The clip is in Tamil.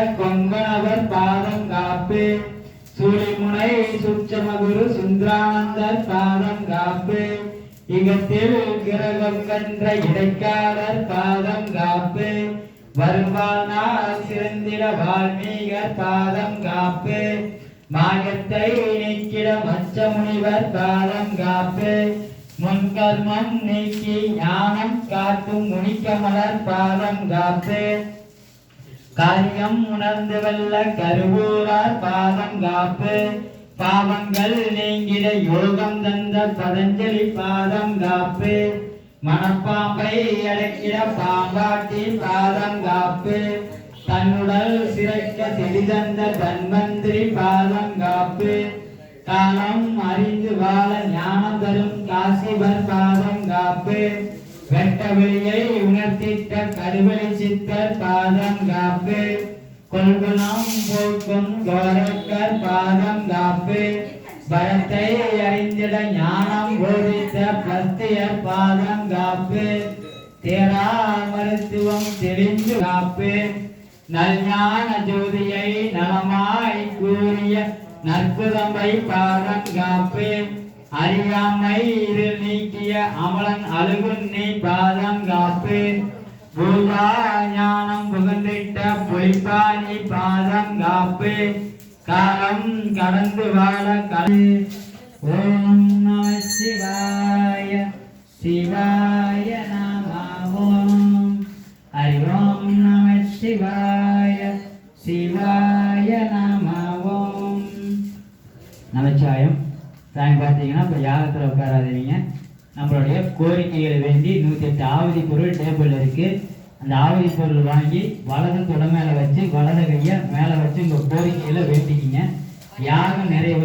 கொங்கணவர் பாதம் காப்பு. சூழிமுனை சுற்றமகுரு சுந்தரானந்தர் பாதம் காப்பே. இகத்தில் கிரகம் கன்ற இடைக்காரர் பாதம் காப்பே. வருவானால் சிறந்திட வால்மீகர் பாதம் காப்பே. மாயத்தை நீக்கிட மச்ச முனிவர் பாதம் காப்பே. முன்கர்மம் நீக்கி ஞானம் காட்டும் முனிக்கமலர் பாதம் காப்பே. காரியம் உணர்ந்து வெல்ல கருவூரார் பாதம் காப்பு. பாவங்கள் நீங்கிட யோகம் தந்த பதஞ்சலி பாதம் காப்பு. மனப்பாம்பை அடக்கிட பாம்பாட்டி பாதம் காப்பு. தன்னுடல் சிறக்க தெளிதந்த தன்வந்திரி பாதம் காப்பு. காலம் அறிந்து வாழ ஞானம் தரும் காசிபர் பாதம் காப்பு. வெட்ட வெளியை உணர்த்திட்ட கருவழி சித்தர் பாதம் காப்பு. கொள்குணம் போக்கும் கோரக்கர் பாதம் காப்பு. பரத்தை அறிந்திட ஞானம் போதித்த பஸ்தியர் பாதம் காப்பு. தேரா மருத்துவம் தெரிந்து காப்பு. நல்ஞான ஜோதியை நலமாய் கூறிய நற்புதம்பை பாதம் காப்பு. அறியாமை இருள் நீக்கிய அமலன் அழுகுன்னை பாதம் காப்பு. பூதா ஞானம் புகழ்ந்திட்ட பொய்ப்பானி பாதம் காப்பு. காலம் கடந்து வாழ கல். ஓம் நம சிவாய சிவாய நம ஓம் ஹரி ஓம் நம சிவாய சிவாய நம ஓம் நமச்சிவாயம். சாமி பார்த்தீங்கன்னா இப்போ யாகத்தில் உட்காராதீங்க. நம்மளுடைய கோரிக்கைகளை வேண்டி நூற்றி எட்டு ஆவதி பொருள் டேபிள் இருக்கு. அந்த ஆவதி பொருள் வாங்கி வலது தொட மேலே வச்சு வலது கையை மேலே வச்சு உங்கள் கோரிக்கையில் வேண்டிக்கிங்க. யாகம் நிறைய